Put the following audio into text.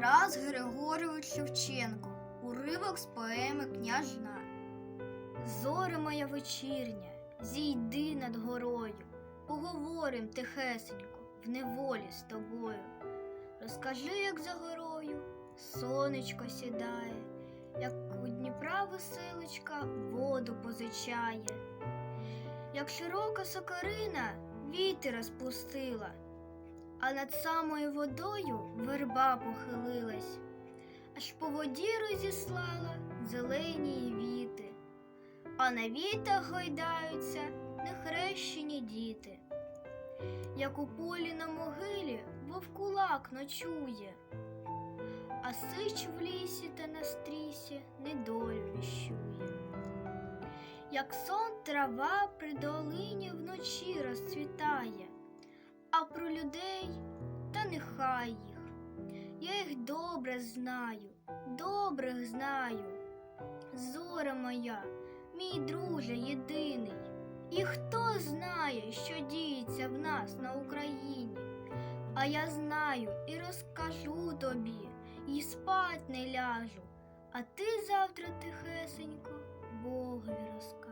Тарас Григорович Шевченко. Уривок з поеми Княжна. Зоре моя вечірня, зійди над горою, поговорим тихесенько, в неволі з тобою. Розкажи, як за горою сонечко сідає, як у Дніпра веселочка воду позичає, як широка сокорина вітер розпустила, а над самою водою верба похилилась, аж по воді розіслала зелені віти, а на вітах гойдаються нехрещені діти. Як у полі на могилі вовкулак ночує, а сич в лісі та на стрісі недолю віщує. Як сон трава при долині людей та нехай їх. Я їх добре знаю, добрих знаю. Зоре моя, мій друже єдиний. І хто знає, що діється в нас на Україні? А я знаю і розкажу тобі, і спать не ляжу, а ти завтра тихесенько Богові розкажи.